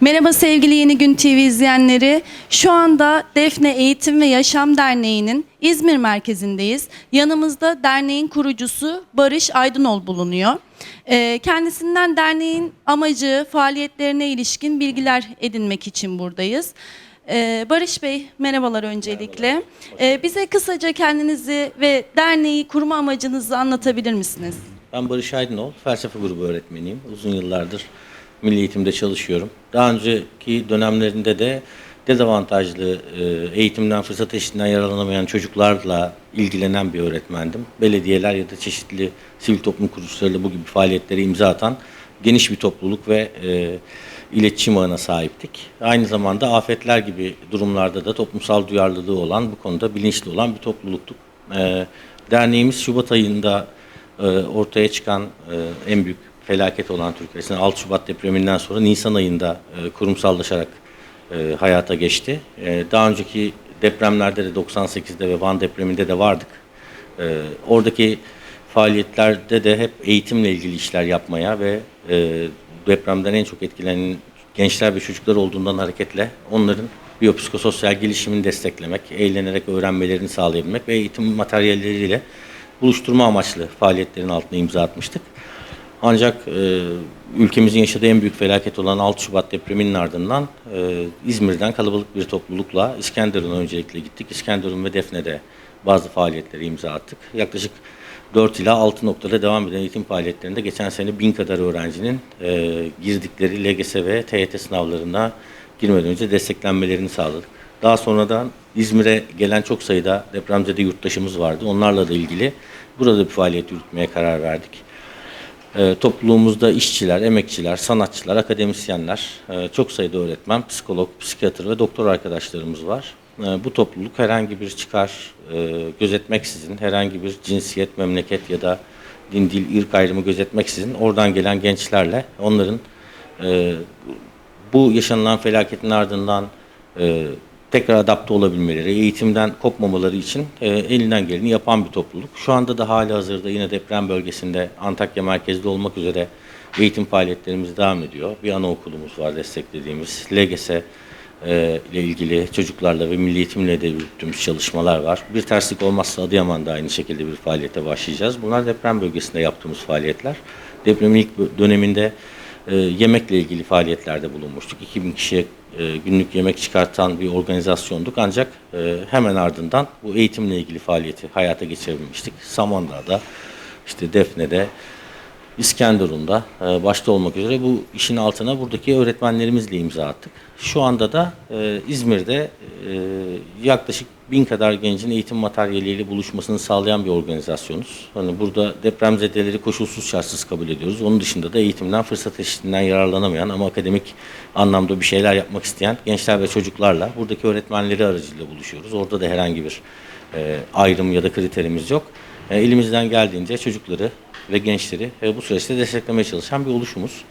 Merhaba sevgili Yeni Gün TV izleyenleri. Şu anda Defne Eğitim ve Yaşam Derneği'nin İzmir merkezindeyiz. Yanımızda derneğin kurucusu Barış Aydınol bulunuyor. Ee, Kendisinden derneğin amacı, faaliyetlerine ilişkin bilgiler edinmek için buradayız. Ee, Barış Bey merhabalar öncelikle. Ee, Bize kısaca kendinizi ve derneği kurma amacınızı anlatabilir misiniz? Ben Barış Aydınol, felsefe grubu öğretmeniyim. Uzun yıllardır milli eğitimde çalışıyorum. Daha önceki dönemlerinde de dezavantajlı e, eğitimden, fırsat eşitliğinden yararlanamayan çocuklarla ilgilenen bir öğretmendim. Belediyeler ya da çeşitli sivil toplum kuruluşlarıyla bu gibi faaliyetlere imza atan geniş bir topluluk ve e, iletişim ağına sahiptik. Aynı zamanda afetler gibi durumlarda da toplumsal duyarlılığı olan, bu konuda bilinçli olan bir topluluktuk. E, derneğimiz Şubat ayında e, ortaya çıkan e, en büyük felaket olan Türkiye'nin 6 Şubat depreminden sonra Nisan ayında e, kurumsallaşarak e, hayata geçti. E, daha önceki depremlerde de 98'de ve Van depreminde de vardık. E, oradaki faaliyetlerde de hep eğitimle ilgili işler yapmaya ve e, depremden en çok etkilenen gençler ve çocuklar olduğundan hareketle onların biyopsikososyal gelişimini desteklemek, eğlenerek öğrenmelerini sağlayabilmek ve eğitim materyalleriyle buluşturma amaçlı faaliyetlerin altına imza atmıştık. Ancak e, ülkemizin yaşadığı en büyük felaket olan 6 Şubat depreminin ardından e, İzmir'den kalabalık bir toplulukla İskenderun'a öncelikle gittik. İskenderun ve Defne'de bazı faaliyetleri imza attık. Yaklaşık 4 ila 6 noktada devam eden eğitim faaliyetlerinde geçen sene bin kadar öğrencinin e, girdikleri LGS ve TYT sınavlarına girmeden önce desteklenmelerini sağladık. Daha sonradan İzmir'e gelen çok sayıda depremzede yurttaşımız vardı. Onlarla da ilgili burada bir faaliyet yürütmeye karar verdik. E, topluluğumuzda işçiler, emekçiler, sanatçılar, akademisyenler, e, çok sayıda öğretmen, psikolog, psikiyatr ve doktor arkadaşlarımız var. E, bu topluluk herhangi bir çıkar e, gözetmeksizin, herhangi bir cinsiyet, memleket ya da din, dil, ırk ayrımı gözetmeksizin oradan gelen gençlerle onların e, bu yaşanılan felaketin ardından e, tekrar adapte olabilmeleri, eğitimden kopmamaları için e, elinden geleni yapan bir topluluk. Şu anda da hali hazırda yine deprem bölgesinde Antakya merkezde olmak üzere eğitim faaliyetlerimiz devam ediyor. Bir anaokulumuz var desteklediğimiz. LGS e, ile ilgili çocuklarla ve milli eğitimle de yürüttüğümüz çalışmalar var. Bir terslik olmazsa Adıyaman'da aynı şekilde bir faaliyete başlayacağız. Bunlar deprem bölgesinde yaptığımız faaliyetler. Depremin ilk döneminde e, yemekle ilgili faaliyetlerde bulunmuştuk. 2000 kişiye e, günlük yemek çıkartan bir organizasyonduk. Ancak e, hemen ardından bu eğitimle ilgili faaliyeti hayata geçirebilmiştik. Samandağ'da, işte Defne'de, İskenderun'da e, başta olmak üzere bu işin altına buradaki öğretmenlerimizle imza attık. Şu anda da e, İzmir'de e, yaklaşık bin kadar gencin eğitim materyaliyle buluşmasını sağlayan bir organizasyonuz. Hani burada depremzedeleri koşulsuz şartsız kabul ediyoruz. Onun dışında da eğitimden, fırsat eşitliğinden yararlanamayan ama akademik anlamda bir şeyler yapmak isteyen gençler ve çocuklarla buradaki öğretmenleri aracılığıyla buluşuyoruz. Orada da herhangi bir e, ayrım ya da kriterimiz yok. E, elimizden geldiğince çocukları ve gençleri e, bu süreçte desteklemeye çalışan bir oluşumuz.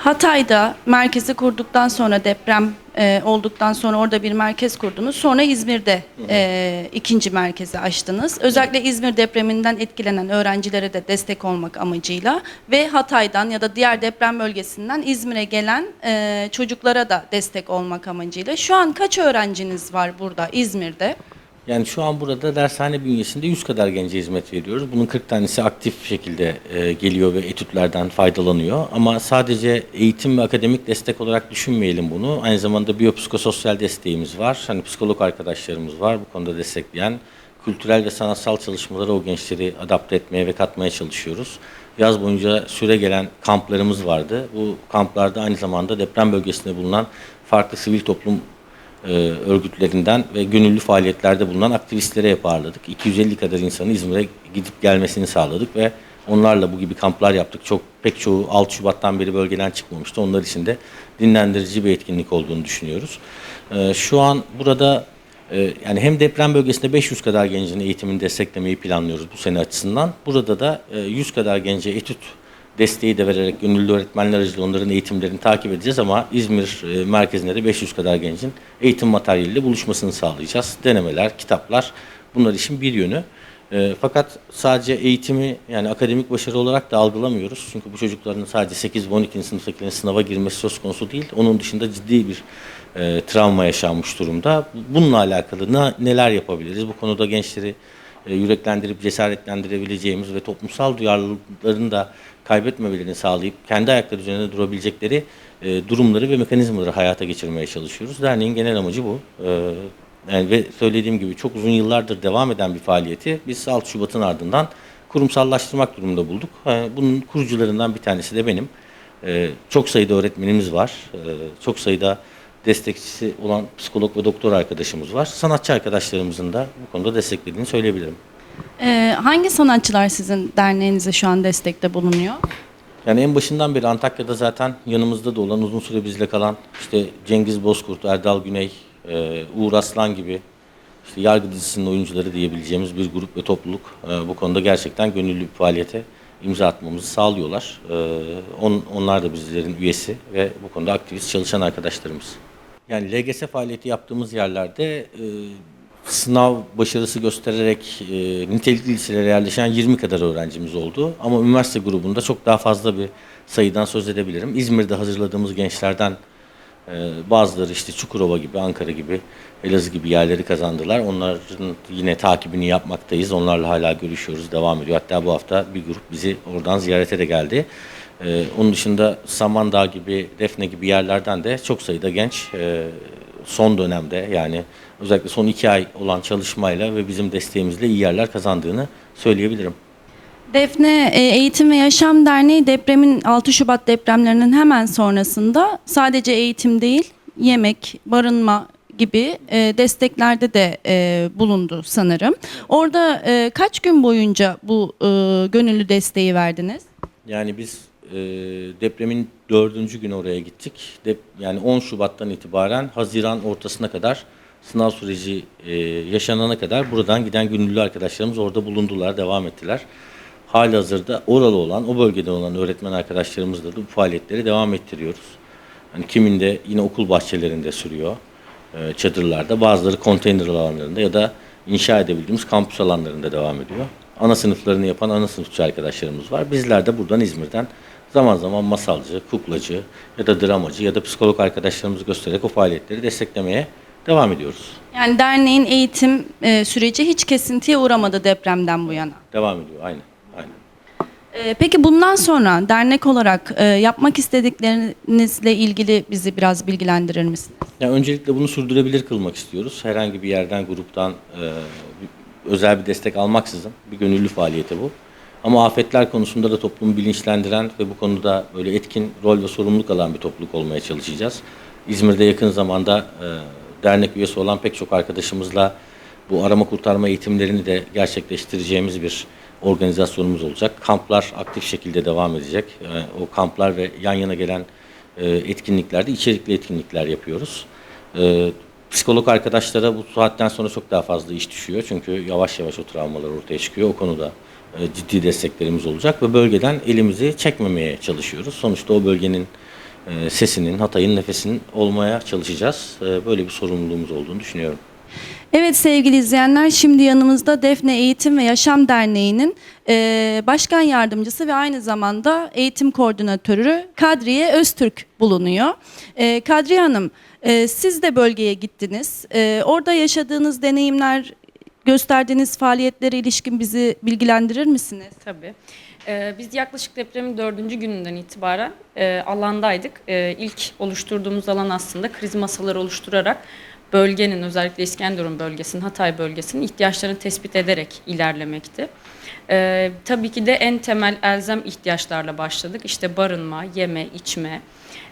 Hatay'da merkezi kurduktan sonra deprem e, olduktan sonra orada bir merkez kurdunuz. Sonra İzmir'de e, ikinci merkezi açtınız. Özellikle İzmir depreminden etkilenen öğrencilere de destek olmak amacıyla ve Hatay'dan ya da diğer deprem bölgesinden İzmir'e gelen e, çocuklara da destek olmak amacıyla. Şu an kaç öğrenciniz var burada İzmir'de? Yani şu an burada dershane bünyesinde 100 kadar gence hizmet veriyoruz. Bunun 40 tanesi aktif şekilde e, geliyor ve etütlerden faydalanıyor. Ama sadece eğitim ve akademik destek olarak düşünmeyelim bunu. Aynı zamanda biyopsikososyal desteğimiz var. Hani psikolog arkadaşlarımız var bu konuda destekleyen. Kültürel ve sanatsal çalışmalara o gençleri adapte etmeye ve katmaya çalışıyoruz. Yaz boyunca süre gelen kamplarımız vardı. Bu kamplarda aynı zamanda deprem bölgesinde bulunan farklı sivil toplum e, örgütlerinden ve gönüllü faaliyetlerde bulunan aktivistlere hep ağırladık. 250 kadar insanı İzmir'e gidip gelmesini sağladık ve onlarla bu gibi kamplar yaptık. Çok pek çoğu 6 Şubat'tan beri bölgeden çıkmamıştı. Onlar için de dinlendirici bir etkinlik olduğunu düşünüyoruz. E, şu an burada e, yani hem deprem bölgesinde 500 kadar gencin eğitimini desteklemeyi planlıyoruz bu sene açısından. Burada da e, 100 kadar gence etüt desteği de vererek gönüllü öğretmenler aracılığıyla onların eğitimlerini takip edeceğiz ama İzmir e, merkezinde de 500 kadar gencin eğitim materyaliyle buluşmasını sağlayacağız. Denemeler, kitaplar bunlar işin bir yönü. E, fakat sadece eğitimi yani akademik başarı olarak da algılamıyoruz. Çünkü bu çocukların sadece 8 ve 12. sınıftakilerin sınava girmesi söz konusu değil. Onun dışında ciddi bir e, travma yaşanmış durumda. Bununla alakalı ne, neler yapabiliriz? Bu konuda gençleri yüreklendirip cesaretlendirebileceğimiz ve toplumsal duyarlılıklarını da kaybetmemelerini sağlayıp kendi ayakları üzerinde durabilecekleri e, durumları ve mekanizmaları hayata geçirmeye çalışıyoruz. Derneğin genel amacı bu. E, yani ve söylediğim gibi çok uzun yıllardır devam eden bir faaliyeti biz 6 Şubat'ın ardından kurumsallaştırmak durumunda bulduk. E, bunun kurucularından bir tanesi de benim. E, çok sayıda öğretmenimiz var. E, çok sayıda destekçisi olan psikolog ve doktor arkadaşımız var. Sanatçı arkadaşlarımızın da bu konuda desteklediğini söyleyebilirim. Ee, hangi sanatçılar sizin derneğinize şu an destekte bulunuyor? Yani en başından beri Antakya'da zaten yanımızda da olan, uzun süre bizle kalan işte Cengiz Bozkurt, Erdal Güney, e, Uğur Aslan gibi işte Yargı dizisinin oyuncuları diyebileceğimiz bir grup ve topluluk e, bu konuda gerçekten gönüllü bir faaliyete imza atmamızı sağlıyorlar. E, on, onlar da bizlerin üyesi ve bu konuda aktivist çalışan arkadaşlarımız. Yani LGS faaliyeti yaptığımız yerlerde e, sınav başarısı göstererek e, nitelikli liselere yerleşen 20 kadar öğrencimiz oldu. Ama üniversite grubunda çok daha fazla bir sayıdan söz edebilirim. İzmir'de hazırladığımız gençlerden bazıları işte Çukurova gibi, Ankara gibi, Elazığ gibi yerleri kazandılar. Onların yine takibini yapmaktayız. Onlarla hala görüşüyoruz, devam ediyor. Hatta bu hafta bir grup bizi oradan ziyarete de geldi. E, onun dışında Samandağ gibi, Defne gibi yerlerden de çok sayıda genç e, son dönemde yani özellikle son iki ay olan çalışmayla ve bizim desteğimizle iyi yerler kazandığını söyleyebilirim. Defne e, Eğitim ve Yaşam Derneği depremin 6 Şubat depremlerinin hemen sonrasında sadece eğitim değil, yemek, barınma gibi e, desteklerde de e, bulundu sanırım. Orada kaç gün boyunca bu gönüllü desteği verdiniz? Yani biz depremin dördüncü günü oraya gittik. Yani 10 Şubat'tan itibaren Haziran ortasına kadar sınav süreci yaşanana kadar buradan giden gönüllü arkadaşlarımız orada bulundular, devam ettiler. Hali hazırda oralı olan, o bölgede olan öğretmen arkadaşlarımızla da bu faaliyetleri devam ettiriyoruz. Hani kiminde yine okul bahçelerinde sürüyor, e, çadırlarda, bazıları konteyner alanlarında ya da inşa edebildiğimiz kampüs alanlarında devam ediyor. Ana sınıflarını yapan ana sınıfçı arkadaşlarımız var. Bizler de buradan İzmir'den zaman zaman masalcı, kuklacı ya da dramacı ya da psikolog arkadaşlarımızı göstererek o faaliyetleri desteklemeye devam ediyoruz. Yani derneğin eğitim e, süreci hiç kesintiye uğramadı depremden bu yana. Devam ediyor, aynen. Aynen. E, peki bundan sonra dernek olarak e, yapmak istediklerinizle ilgili bizi biraz bilgilendirir misiniz? Yani öncelikle bunu sürdürebilir kılmak istiyoruz. Herhangi bir yerden, gruptan e, özel bir destek almaksızın bir gönüllü faaliyeti bu. Ama afetler konusunda da toplumu bilinçlendiren ve bu konuda böyle etkin rol ve sorumluluk alan bir topluluk olmaya çalışacağız. İzmir'de yakın zamanda e, dernek üyesi olan pek çok arkadaşımızla bu arama kurtarma eğitimlerini de gerçekleştireceğimiz bir organizasyonumuz olacak. Kamplar aktif şekilde devam edecek. E, o kamplar ve yan yana gelen e, etkinliklerde içerikli etkinlikler yapıyoruz. E, psikolog arkadaşlara bu saatten sonra çok daha fazla iş düşüyor. Çünkü yavaş yavaş o travmalar ortaya çıkıyor. O konuda e, ciddi desteklerimiz olacak ve bölgeden elimizi çekmemeye çalışıyoruz. Sonuçta o bölgenin e, sesinin, Hatay'ın nefesinin olmaya çalışacağız. Böyle bir sorumluluğumuz olduğunu düşünüyorum. Evet sevgili izleyenler şimdi yanımızda Defne Eğitim ve Yaşam Derneği'nin e, başkan yardımcısı ve aynı zamanda eğitim koordinatörü Kadriye Öztürk bulunuyor. E, Kadriye Hanım e, siz de bölgeye gittiniz. E, orada yaşadığınız deneyimler, gösterdiğiniz faaliyetlere ilişkin bizi bilgilendirir misiniz? Tabii. Ee, biz yaklaşık depremin dördüncü gününden itibaren e, alandaydık. E, ilk oluşturduğumuz alan aslında kriz masaları oluşturarak bölgenin özellikle İskenderun bölgesinin, Hatay bölgesinin ihtiyaçlarını tespit ederek ilerlemekti. E, tabii ki de en temel elzem ihtiyaçlarla başladık. İşte barınma, yeme, içme,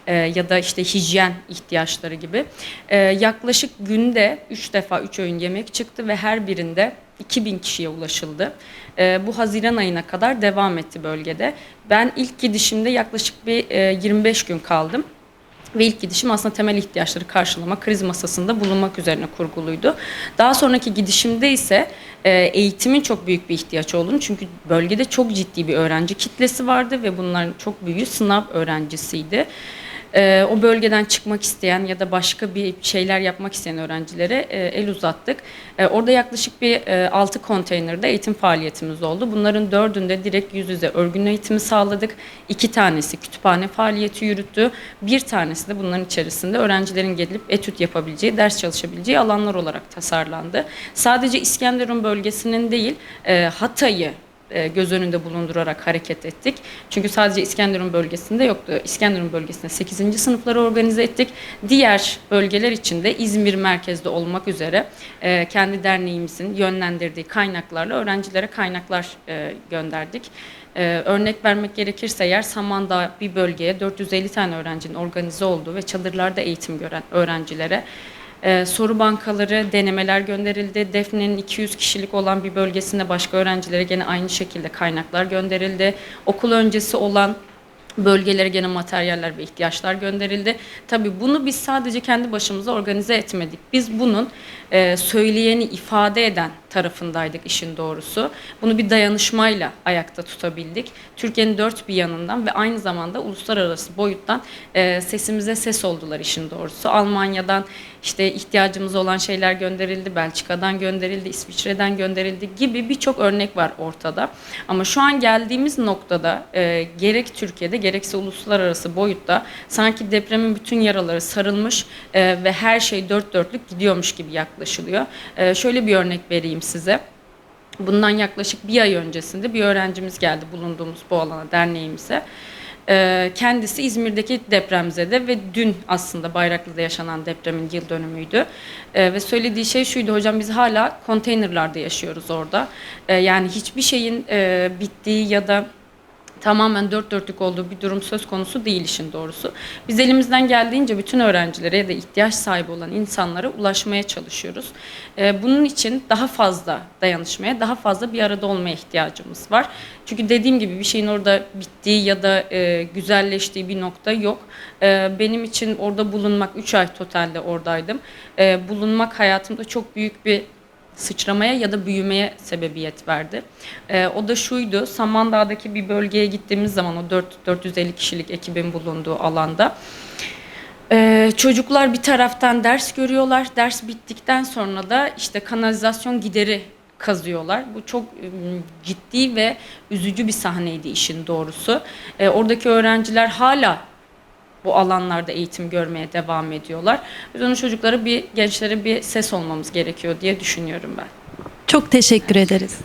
e, ya da işte hijyen ihtiyaçları gibi. E, yaklaşık günde 3 defa 3 öğün yemek çıktı ve her birinde 2000 kişiye ulaşıldı. E, bu Haziran ayına kadar devam etti bölgede. Ben ilk gidişimde yaklaşık bir e, 25 gün kaldım. Ve ilk gidişim aslında temel ihtiyaçları karşılama, kriz masasında bulunmak üzerine kurguluydu. Daha sonraki gidişimde ise e, eğitimin çok büyük bir ihtiyaç olduğunu çünkü bölgede çok ciddi bir öğrenci kitlesi vardı ve bunların çok büyüğü sınav öğrencisiydi. Ee, o bölgeden çıkmak isteyen ya da başka bir şeyler yapmak isteyen öğrencilere e, el uzattık. E, orada yaklaşık bir e, 6 konteynerde eğitim faaliyetimiz oldu. Bunların dördünde direkt yüz yüze örgün eğitimi sağladık. İki tanesi kütüphane faaliyeti yürüttü. Bir tanesi de bunların içerisinde öğrencilerin gelip etüt yapabileceği, ders çalışabileceği alanlar olarak tasarlandı. Sadece İskenderun bölgesinin değil, e, Hatay'ı e, göz önünde bulundurarak hareket ettik. Çünkü sadece İskenderun bölgesinde yoktu. İskenderun bölgesinde 8. sınıfları organize ettik. Diğer bölgeler için de İzmir merkezde olmak üzere e, kendi derneğimizin yönlendirdiği kaynaklarla öğrencilere kaynaklar e, gönderdik. E, örnek vermek gerekirse eğer Samandağ bir bölgeye 450 tane öğrencinin organize olduğu ve çadırlarda eğitim gören öğrencilere ee, soru bankaları, denemeler gönderildi. Defne'nin 200 kişilik olan bir bölgesinde başka öğrencilere gene aynı şekilde kaynaklar gönderildi. Okul öncesi olan bölgelere gene materyaller ve ihtiyaçlar gönderildi. Tabii bunu biz sadece kendi başımıza organize etmedik. Biz bunun e, söyleyeni ifade eden tarafındaydık işin doğrusu. Bunu bir dayanışmayla ayakta tutabildik. Türkiye'nin dört bir yanından ve aynı zamanda uluslararası boyuttan e, sesimize ses oldular işin doğrusu. Almanya'dan işte ihtiyacımız olan şeyler gönderildi, Belçika'dan gönderildi, İsviçre'den gönderildi gibi birçok örnek var ortada. Ama şu an geldiğimiz noktada e, gerek Türkiye'de gerekse uluslararası boyutta sanki depremin bütün yaraları sarılmış e, ve her şey dört dörtlük gidiyormuş gibi yaklaşılıyor. E, şöyle bir örnek vereyim size. Bundan yaklaşık bir ay öncesinde bir öğrencimiz geldi bulunduğumuz bu alana derneğimize. Ee, kendisi İzmir'deki depremzede ve dün aslında Bayraklı'da yaşanan depremin yıl dönümüydü. Ee, ve söylediği şey şuydu hocam biz hala konteynerlarda yaşıyoruz orada. Ee, yani hiçbir şeyin e, bittiği ya da tamamen dört dörtlük olduğu bir durum söz konusu değil işin doğrusu. Biz elimizden geldiğince bütün öğrencilere ya da ihtiyaç sahibi olan insanlara ulaşmaya çalışıyoruz. Ee, bunun için daha fazla dayanışmaya, daha fazla bir arada olmaya ihtiyacımız var. Çünkü dediğim gibi bir şeyin orada bittiği ya da e, güzelleştiği bir nokta yok. Ee, benim için orada bulunmak, 3 ay totalde oradaydım. Ee, bulunmak hayatımda çok büyük bir sıçramaya ya da büyümeye sebebiyet verdi. Ee, o da şuydu, Samandağ'daki bir bölgeye gittiğimiz zaman o 4, 450 kişilik ekibin bulunduğu alanda ee, çocuklar bir taraftan ders görüyorlar. Ders bittikten sonra da işte kanalizasyon gideri kazıyorlar. Bu çok ım, ciddi ve üzücü bir sahneydi işin doğrusu. Ee, oradaki öğrenciler hala bu alanlarda eğitim görmeye devam ediyorlar. Biz onun çocuklara bir gençlere bir ses olmamız gerekiyor diye düşünüyorum ben. Çok teşekkür ederiz.